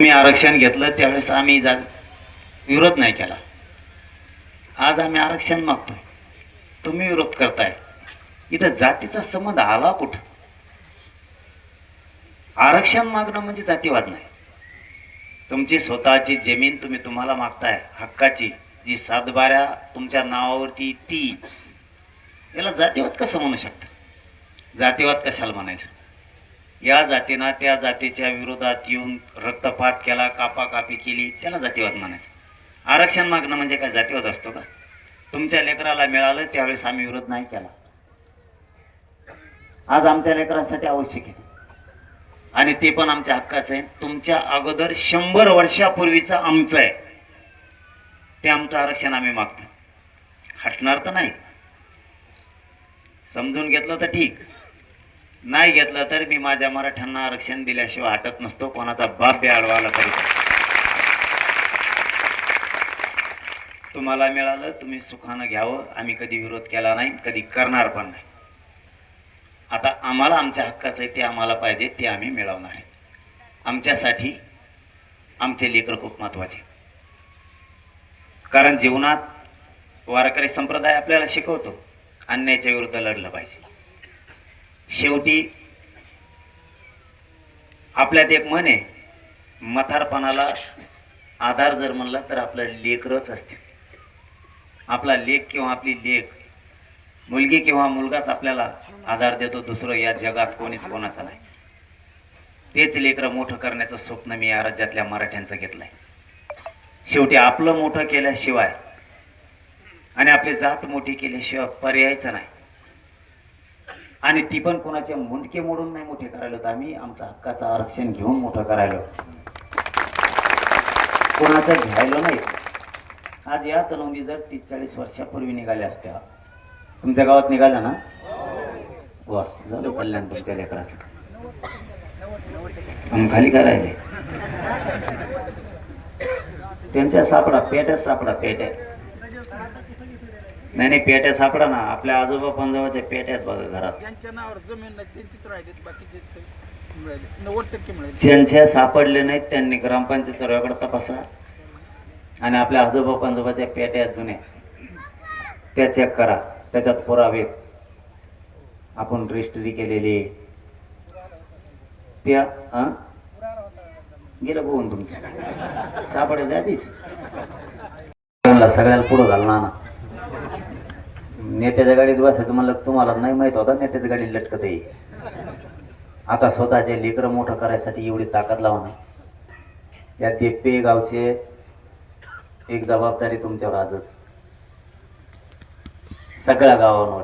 मी आरक्षण घेतलं त्यावेळेस आम्ही जा विरोध नाही केला. आज आम्ही आरक्षण मागतोय. तुम्ही विरोध करताय. इथं जातीचा संबंध आला कुठं? आरक्षण मागणं म्हणजे जातीवाद नाही. तुमची स्वतःची जमीन तुम्ही तुम्हाला मागताय हक्काची जी सातबाऱ्या तुमच्या नावावरती ती याला जातीवाद कसं म्हणू शकता? जातीवाद कशाला म्हणायचं? या जातीनं त्या जातीच्या विरोधात येऊन रक्तपात केला कापाकापी केली त्याला जातीवाद म्हणायचं. आरक्षण मागणं म्हणजे काय? जातीवाद असतो का? तुमच्या लेकराला मिळालं त्यावेळेस आम्ही विरोध नाही केला. आज आमच्या लेकरांसाठी आवश्यक आहे. आणि ते पण आमच्या हक्काचं आहे. तुमच्या अगोदर शंभर वर्षापूर्वीचं आमचं आहे. ते आमचं आरक्षण आम्ही मागतो हटणार तर नाही. समजून घेतलं तर ठीक. नाही घेतलं तर मी माझ्या मराठ्यांना आरक्षण दिल्याशिवाय हटत नसतो. कोणाचा बाप बी अडवायला तरी. तुम्हाला मिळालं तुम्ही सुखानं घ्यावं. आम्ही कधी विरोध केला नाही कधी करणार पण नाही. आता आम्हाला आमच्या हक्काचं आहे ते आम्हाला पाहिजे ते आम्ही मिळवणार आहे. आमच्यासाठी आमचे लेकर खूप महत्त्वाचे कारण जीवनात वारकरी संप्रदाय आपल्याला शिकवतो अन्यायाच्या विरुद्ध लढलं पाहिजे. शेवटी आपल्यात एक म्हण आहे. मथारपणाला आधार जर म्हणला तर आपलं लेकरच असते आपला लेख किंवा आपली लेख मुलगी किंवा मुलगाच आपल्याला आधार देतो दुसरं या जगात कोणीच कोणाचा नाही. तेच लेकरं मोठं करण्याचं स्वप्न मी या राज्यातल्या मराठ्यांचं आहे शेवटी आपलं मोठं केल्याशिवाय आणि आपली जात मोठी केल्याशिवाय पर्यायचं नाही. आणि ती पण कोणाचे मुंडके मोडून नाही मोठे करायला होतं. आम्ही आमचा हक्काचं आरक्षण घेऊन मोठं करायला कोणाचं घ्यायला नाही. आज या नोंदी जर तीस चाळीस वर्षापूर्वी निघाल्या असत्या तुमच्या गावात निघाल्या ना? वा झालं कल्याण तुमच्या लेकराचं. खाली काय राहिले? त्यांच्या सापडा पेट्यात सापडा पेट्या. नाही नाही पेट्या सापडा ना. आपल्या आजोबा पंजोबाच्या पेट्यात बघा घरात. ज्यांच्या नावावर जमीन नाही त्यांचीच राहिलेत बाकीचे सगळे मिळाले. नव्वद टक्के मिळाले. ज्यांच्या सापडले नाहीत त्यांनी ग्रामपंचायत सर्वाकडे तपासा. आणि आपल्या आजोबा पंजोबाच्या पेट्या जुन्या त्या चेक करा. त्याच्यात पुरावेत आपण रजिस्ट्री केलेली त्या हा? गेलं बघून तुमचं. सापडे जातीच सगळ्याला पुढं घालणार ना. नेत्याच्या गाडीत बसायचं म्हणलं तुम्हाला नाही माहीत होता नेत्याच्या गाडीत लटकत आहे आता स्वतःचे लेकरं मोठं करायसाठी एवढी ताकद लावा ना या देप्पे गावचे एक जबाबदारी तुमच्यावर आजच. सगळ्या गावांवर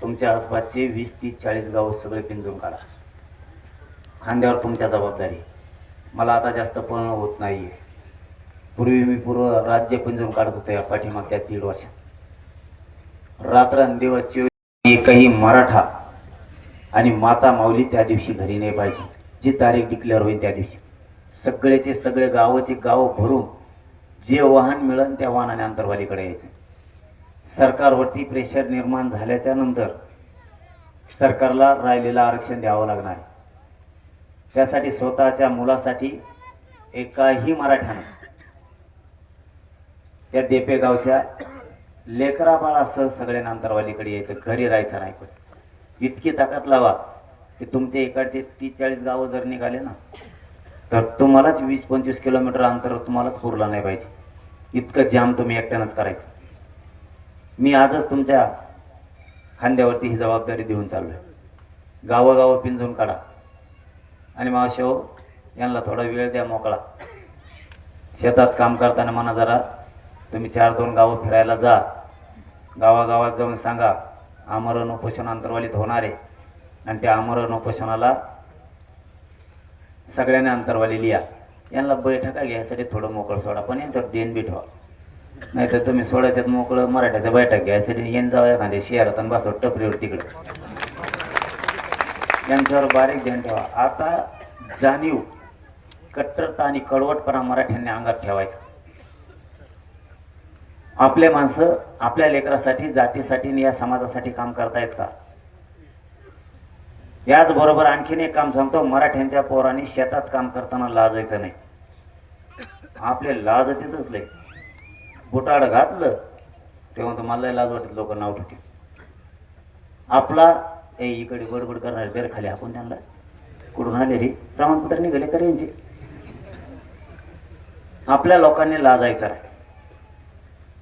तुमच्या आसपासचे वीस तीस चाळीस गाव सगळे पिंजून काढा. खांद्यावर तुमच्या जबाबदारी. मला आता जास्त पण होत नाही आहे पूर्वी मी पूर्व राज्य पिंजून काढत होतो या पाठीमागच्या दीड वर्ष रात्रंदिवस एकही मराठा आणि माता माऊली त्या दिवशी घरी नाही पाहिजे. जी तारीख डिक्लेअर होईल त्या दिवशी. सगळेचे सगळे गावाचे गाव भरून जे वाहन मिळेल त्या वाहनाने अंतरवालीकडे यायचं. सरकारवरती प्रेशर निर्माण झाल्याच्यानंतर सरकारला राहिलेलं आरक्षण द्यावं लागणार आहे. त्यासाठी स्वतःच्या मुलासाठी एकाही मराठ्यानं त्या देपेगावच्या लेकरा बाळासह सगळ्यांना अंतरवालीकडे यायचं घरी राहायचं नाही पण इतकी ताकद लावा की तुमच्या इकडचे तीस चाळीस गावं जर निघाले ना तर तुम्हालाच वीस पंचवीस किलोमीटर अंतर तुम्हालाच पुरला नाही पाहिजे. इतकं जाम तुम्ही एकट्यानंच करायचं. मी आजच तुमच्या खांद्यावरती ही जबाबदारी देऊन चाललो आहे गावोगावं पिंजून काढा. आणि मावशेव हो, यांना थोडा वेळ द्या मोकळा. शेतात काम करताना म्हणा जरा तुम्ही चार दोन गावं फिरायला जा. गावागावात जाऊन सांगा आमरण उपोषण अंतर्वालित होणार आहे. आणि त्या आमरण उपोषणाला सगळ्यांनी अंतर्वाली लिहा. यांना बैठका घ्यायसाठी थोडं मोकळं सोडा पण यांच्यावर देण बी ठेवा. नाहीतर तुम्ही सोडायच्यात मोकळं मराठ्याचं बैठक घ्यायसाठी येऊन जावं एखाद्या शहरात आणि बसव टपरीवर तिकडं. यांच्यावर बारीक ध्यान ठेवा. आता जाणीव कट्टरता आणि कडवटपणा मराठ्यांनी अंगात ठेवायचा. आपले माणसं आपल्या लेकरासाठी जातीसाठी आणि या समाजासाठी काम करतायत का? याचबरोबर आणखीन एक काम सांगतो मराठ्यांच्या पोरांनी शेतात काम करताना लाजायचं नाही. आपले लाज तिथंच लय. बुटाड घातलं तेव्हा तर मला लाज वाटत लोक नाव ठेवते आपला ए इकडे गडबड करणारे बेर खाली आपण त्यांना. कुठून आले रे? प्रमाणपत्र निघाले का यांचे? आपल्या लोकांनी लाजायचं नाही.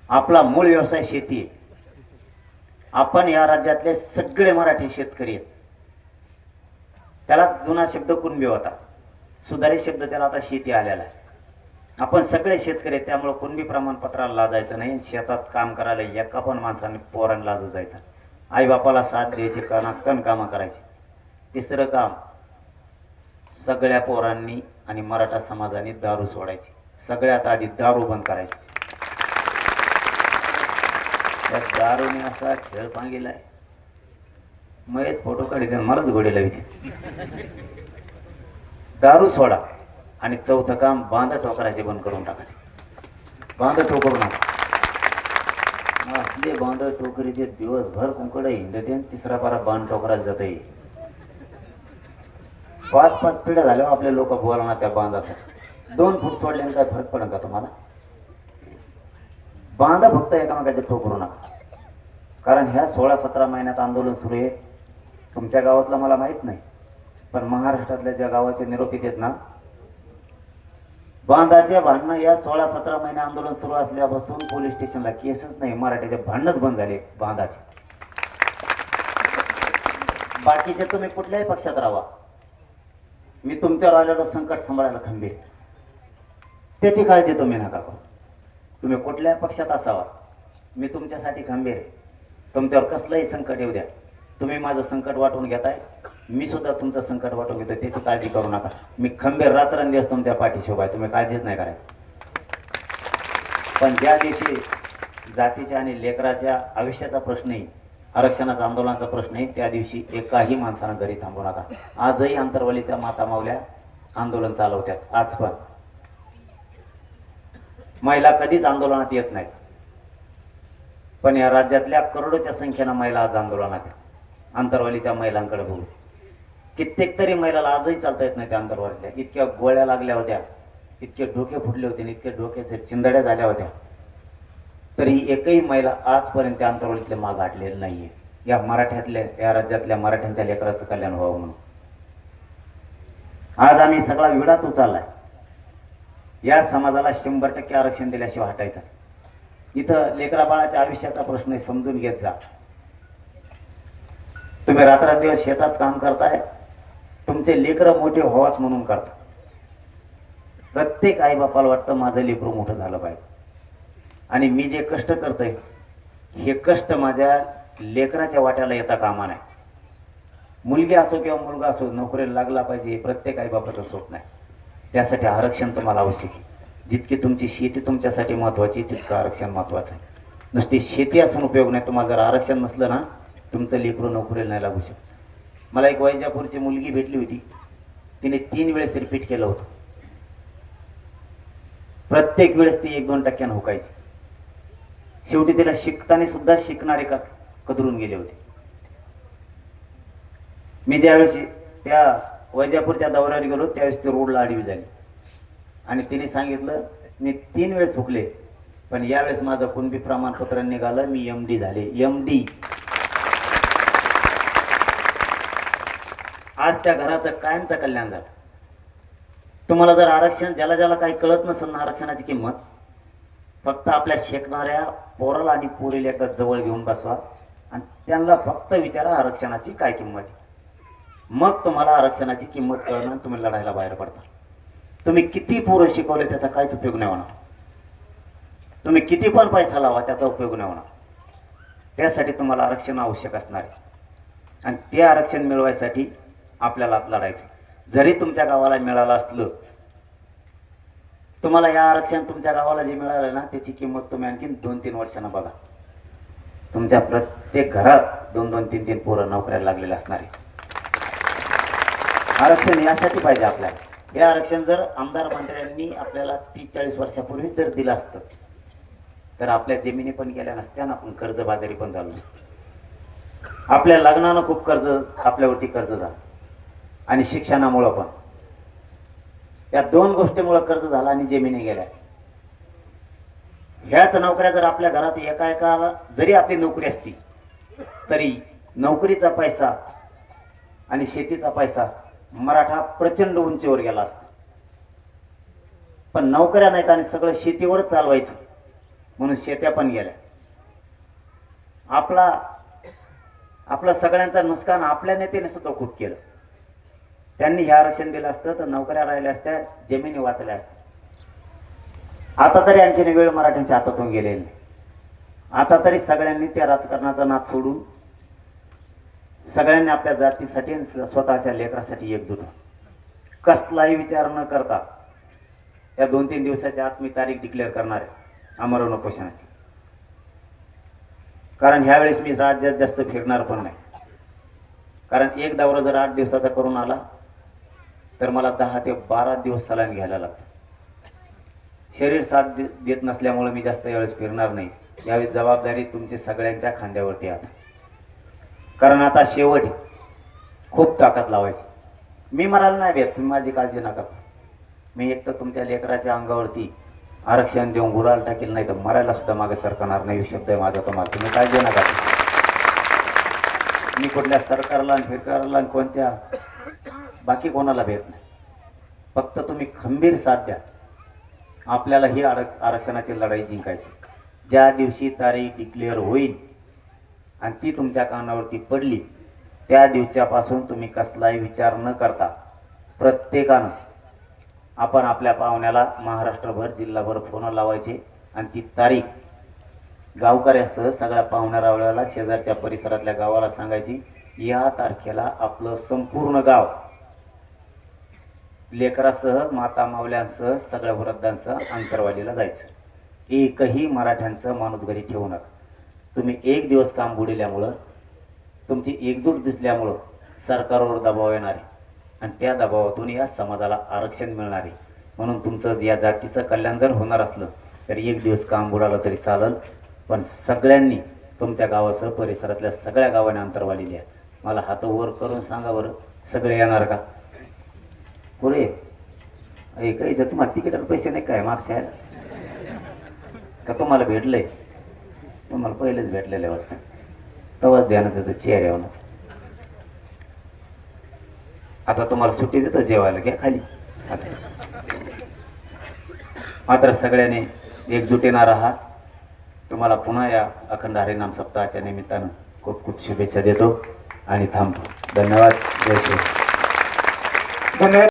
आपला मूळ व्यवसाय शेती आहे. आपण या राज्यातले सगळे मराठी शेतकरी आहेत. त्याला जुना शब्द कुणबी होता सुधारित शब्द त्याला आता शेती आलेला आहे. आपण सगळे शेतकरी आहेत त्यामुळं कुणबी प्रमाणपत्राला लाजायचं नाही. शेतात काम करायला एका पण माणसाने पोरांना लाजत जायचं आईबापाला साथ द्यायची कण कामं करायची? तिसरं काम सगळ्या पोरांनी आणि मराठा समाजाने दारू सोडायची. सगळ्यात आधी दारू बंद करायची. त्या दारूने असा खेळ पांगेलाय मयच फोटो काढते मलाच घोडे लाविते दारू सोडा आणि चौथं काम बांध ठोकरायचे बंद करून टाकायचे बांध ठोकरू नका. असले बांध टोकरी ते दिवसभर कुंकड हिंडते आणि तिसरा पारा बांध ठोकरायला जात पाच पाच पिढ्या झाल्यावर हो आपले लोक बोलणार त्या बांधासाठी. दोन फूट सोडल्याने काय फरक पडेल का तुम्हाला? बांधा फक्त एकामेकाचे ठोकरू नका. कारण ह्या सोळा सतरा महिन्यात आंदोलन सुरू आहे. तुमच्या गावातलं मला माहीत नाही. पण महाराष्ट्रातल्या ज्या गावाचे निरोपित आहेत ना बांधाचे भांडणं या सोळा सतरा महिने आंदोलन सुरू असल्यापासून पोलीस स्टेशनला केसच नाही. मराठीचे भांडणच बंद झाले बांधाचे. बाकीचे तुम्ही कुठल्याही पक्षात राहा. मी तुमच्यावर आलेलं संकट सांभाळायला खंबीर त्याची काळजी तुम्ही नका करू. तुम्ही कुठल्याही पक्षात असावा? मी तुमच्यासाठी खंबीर आहे. तुमच्यावर कसलंही संकट येऊ द्या. तुम्ही माझं संकट वाटून घेताय. मी सुद्धा तुमचं संकट वाटून घेतो त्याची काळजी करू नका. मी खंबीर रात्रंदिवस तुमच्या पाठीशी उभा आहे. तुम्ही काळजीच नाही करायची. पण ज्या दिवशी जातीच्या आणि लेकराच्या आयुष्याचा प्रश्न येईल आरक्षणाचा आंदोलनाचा प्रश्न येईल त्या दिवशी एकाही माणसानं घरी थांबू नका. आजही अंतरवलीच्या माता मावल्या आंदोलन चालवत्यात आज पण महिला कधीच आंदोलनात येत नाहीत. पण या राज्यातल्या करोडोच्या संख्येनं महिला आज आंदोलनात आहेत. अंतरवालीच्या महिलांकडे बघू. कित्येक तरी महिलाला आजही चालता येत नाही त्या अंतरवालीतल्या इतक्या गोळ्या लागल्या होत्या. इतके डोके फुटले होते आणि इतके डोक्याचे चिंदड्या झाल्या होत्या. तरी एकही महिला आजपर्यंत त्या अंतरवालीतले माग आटलेलं नाहीये. या मराठ्यातल्या या राज्यातल्या मराठ्यांच्या लेकराचं कल्याण व्हावं म्हणून. आज आम्ही सगळा विडाच उचललाय. या समाजाला शंभर टक्के आरक्षण दिल्याशिवाय हटायचं इथं लेकरा बाळाच्या आयुष्याचा प्रश्न समजून घेत जा. तुम्ही रात्रंदिवस शेतात काम करताय तुमचे लेकरं मोठे व्हावात म्हणून करता. प्रत्येक आईबापाला वाटतं माझं लेकरू मोठं झालं पाहिजे. आणि मी जे कष्ट करतोय हे कष्ट माझ्या लेकराच्या वाट्याला येता कामा नाही. मुलगी असो किंवा मुलगा असो नोकरीला लागला पाहिजे हे प्रत्येक आईबापाचं स्वप्न आहे. त्यासाठी आरक्षण तुम्हाला आवश्यक आहे. जितकी तुमची शेती तुमच्यासाठी महत्त्वाची तितकं आरक्षण महत्त्वाचं आहे. नुसती शेती असून उपयोग नाही तुम्हाला जर आरक्षण नसलं ना तुमचं लेकरू नोकरीला नाही लागू शकत. मला एक वैजापूरची मुलगी भेटली होती. तिने तीन वेळेस रिपीट केलं होतं. प्रत्येक वेळेस ती एक दोन टक्क्यानं हुकायची. शेवटी तिला शिकताना सुद्धा शिकणारे का कदरून गेले होते. मी ज्यावेळेस त्या वैजापूरच्या दौऱ्यावर गेलो त्यावेळेस ती रोडला आडवी झाली. आणि तिने सांगितलं मी तीन वेळेस हुकले पण यावेळेस माझं कुणबी प्रमाणपत्र निघालं मी एम डी झाले. एम डी आज त्या घराचं कायमचं कल्याण झालं. तुम्हाला जर आरक्षण ज्याला ज्याला काही कळत नसेल ना आरक्षणाची किंमत फक्त आपल्या शेकणाऱ्या पोराला आणि पोरीला एकदा जवळ घेऊन बसवा आणि त्यांना फक्त विचारा आरक्षणाची काय किंमत मग तुम्हाला आरक्षणाची किंमत कळणं तुम्ही लढायला बाहेर पडता. तुम्ही किती पोरं शिकवले त्याचा काहीच उपयोग नाही होणार. तुम्ही किती पण पैसा लावा त्याचा उपयोग नाही होणार. त्यासाठी तुम्हाला आरक्षण आवश्यक असणार आहे. आणि ते आरक्षण मिळवायसाठी आपल्याला लढायचं जरी तुमच्या गावाला मिळालं असलं तुम्हाला या आरक्षण तुमच्या गावाला जे मिळालं ना त्याची किंमत तुम्ही आणखीन दोन तीन वर्षांना बघा. तुमच्या प्रत्येक घरात दोन दोन तीन तीन पोरं नोकऱ्याला लागलेले असणार आहे. आरक्षण यासाठी पाहिजे आपल्याला. हे आरक्षण जर आमदार मंत्र्यांनी आपल्याला तीस चाळीस वर्षापूर्वी जर दिलं असतं तर आपल्या जमिनी पण गेल्या नसत्या आणि आपण कर्जबाजारी पण झालो नसतो. आपल्या लग्नानं खूप कर्ज आपल्यावरती कर्ज झालं. आणि शिक्षणामुळं पण. या दोन गोष्टीमुळं कर्ज झालं आणि जमिनी गेल्या. ह्याच नोकऱ्या जर आपल्या घरात एका एकाला जरी आपली नोकरी असती तरी नोकरीचा पैसा आणि शेतीचा पैसा मराठा प्रचंड उंचीवर गेला असता. पण नोकऱ्या नाहीत आणि सगळं शेतीवरच चालवायचं. म्हणून शेत्या पण गेल्या. आपला आपला सगळ्यांचं नुकसान आपल्या नेत्याने सुद्धा खूप केलं. त्यांनी हे आरक्षण दिलं असतं तर नोकऱ्या राहिल्या असत्या जमिनी वाचल्या असत्या. आता तरी आणखीन वेळ मराठ्यांच्या हातातून गेलेली आता तरी सगळ्यांनी त्या राजकारणाचा नाद सोडून सगळ्यांनी आपल्या जातीसाठी आणि स्वतःच्या लेकरासाठी एकजूट कसलाही विचार न करता या दोन तीन दिवसाच्या आत मी तारीख डिक्लेअर करणार आहे. आमरण उपोषणाची. कारण ह्यावेळेस मी राज्यात जास्त फिरणार पण नाही. कारण एक दौरा जर आठ दिवसाचा करून आला तर मला दहा ते बारा दिवस सलाईन घ्यायला लागतं. शरीर साथ दे- देत नसल्यामुळे मी जास्त यावेळेस फिरणार नाही. यावेळी जबाबदारी तुमची सगळ्यांच्या खांद्यावरती आता. कारण आता शेवट आहे. खूप ताकद लावायची. मी मरायला नाही भेट तुम्ही माझी काळजी नका मी एक तर तुमच्या लेकराच्या अंगावरती आरक्षण देऊन गुराल टाकेल नाही तर मरायला सुद्धा मागे सरकणार नाही शब्द आहे माझा तुम्हाला तुम्ही काळजी नका मी कुठल्या सरकारला आणि फिरकारला कोणत्या बाकी कोणाला भेट नाही. फक्त तुम्ही खंबीर साथ द्या. आपल्याला ही आरक्षणाची लढाई जिंकायची. ज्या दिवशी तारीख डिक्लेअर होईल आणि ती तुमच्या कानावरती पडली त्या दिवसापासून तुम्ही कसलाही विचार न करता प्रत्येकानं आपण आपल्या पाहुण्याला महाराष्ट्रभर जिल्हाभर फोन लावायचे आणि ती तारीख गावकऱ्यासह सगळ्या पाहुण्या रावळ्याला शेजारच्या परिसरातल्या गावाला सांगायची या तारखेला आपलं संपूर्ण गाव लेकरासह माता मावल्यांसह सगळ्या वृद्धांसह अंतरवालीला जायचं. एकही मराठ्यांचं माणूस घरी ठेवू नका. तुम्ही एक दिवस काम बुडिल्यामुळं तुमची एकजूट दिसल्यामुळं सरकारवर दबाव येणार आणि त्या दबावातून या समाजाला आरक्षण मिळणार. म्हणून तुमचं या जातीचं कल्याण जर होणार असलं तर एक दिवस काम बुडालं तरी चालेल. पण सगळ्यांनी तुमच्या गावासह परिसरातल्या सगळ्या गावाने अंतरवाली द्या मला हात वर करून सांगा बरं सगळे येणार का? पुरे काही जर तुम्हाला तिकीटाला पैसे नाही काय मागच्या का तुम्हाला भेटलंय? तुम्हाला पहिलेच भेटलेले आहे वाटतं. तेव्हाच ध्यानात येतं चेहऱ्यावरच आता तुम्हाला सुट्टी देतो जेवायला. घ्या खाली. आता. मात्र सगळ्यांनी एकजुटीनं राहा. तुम्हाला पुन्हा या अखंड हरिनाम सप्ताहाच्या निमित्तानं खूप खूप शुभेच्छा देतो आणि थांबतो. धन्यवाद. जय श्री धन्यवाद.